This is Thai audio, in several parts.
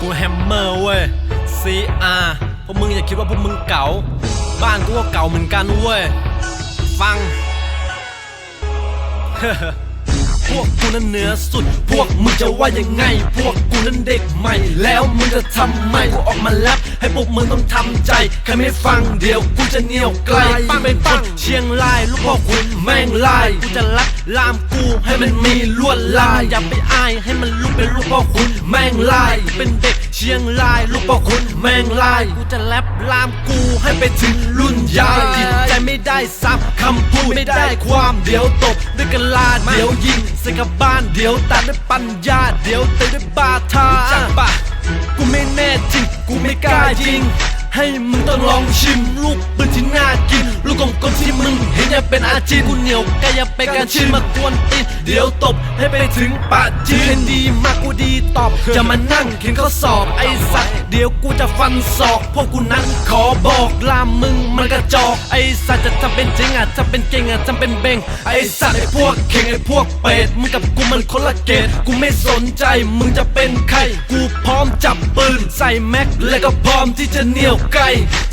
กูแฮมเมอร์เว้ย CR พวกมึงอย่าคิดว่าพวกมึงเก่า บ้านกูก็เก่าเหมือนกันเว้ย ฟัง พวกกูนั้นเหนือสุด พวกมึงจะว่ายังไง พวกกูนั้นเด็กใหม่ แล้วมึงจะทำไมกูออกมาแรปให้พวกมึงต้องทำใจใครไม่ฟังเดี๋ยวกูจะเหนียวไกลปังไปปังเชียงรายลูกพ่อคุณแม่งลายกูจะรัดลามกูให้มันมีลวดลายอย่าไปอายให้มันลุกเป็นลูกพ่อคุณแม่งลายเป็นเด็กเชียงรายลูกพ่อคุณแม่งลาย กูจะแรปลามกูให้ไปถึงรุ่นยายจิตใจไม่ได้ซ้ำคำพูดไม่ได้ความเดี๋ยวตบด้วยกะลาเดี๋ยวยิงใส่กับบ้านเดี๋ยวตัดด้วยปัญญาเดี๋ยวเตะด้วยบาทาจักปะกูไม่แน่จริง กูไม่กล้าจริง ให้มึงต้องลองชิมลูกปืนที่น่ากิน ลูกของคนที่มึงเห็นจะเป็นอาชีพกูเหนียวกายไปการชิมมากวนตีนเดี๋ยวตบให้ไปถึงปาจีนเห็นดีมากกูดีตอบ จะมานั่งเขียนข้อสอบไอ้สัตว์เดี๋ยวกูจะฟันศอก พวกกูนั้นขอบอกลามึง มันกระจอกไอ้สัตว์จะทำเป็นจริงอะจะเป็นเก่งอะจะเป็นเบงไอ้สัตว์ไอ้พวกเข่งไอ้พวกเป็ดมึงกับกูมันคนละเกตกูไม่สนใจมึงจะเป็นใครกูพร้อมจับปืนใส่แม็กและก็พร้อมที่จะเหนี่ยวไก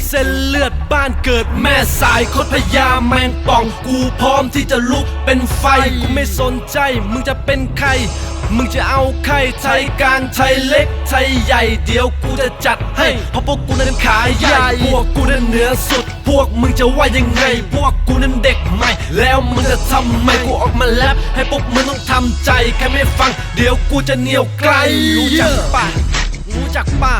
เส้นเลือดบ้านเกิดแม่สายคดพญาแมงป่องกูพร้อมที่จะลุกเป็นไฟกูไม่สนใจมึงจะเป็นใคร มึงจะเอาใครไทยกลางไทยเล็กไทยใหญ่เดี๋ยวกูจะจัดให้เพราะพวกกูนั้นขายใหญ่พวกกูนั้นเหนือสุด พวกมึงจะว่ายังไง พวกกูนั้นเด็กใหม่ แล้วมึงจะทำไมกูออกมาแรปให้พวกมึงต้องทำใจแค่ไม่ฟัง เดี๋ยวกูจะเหนียวไกลรู้จักปะรู้จักปะ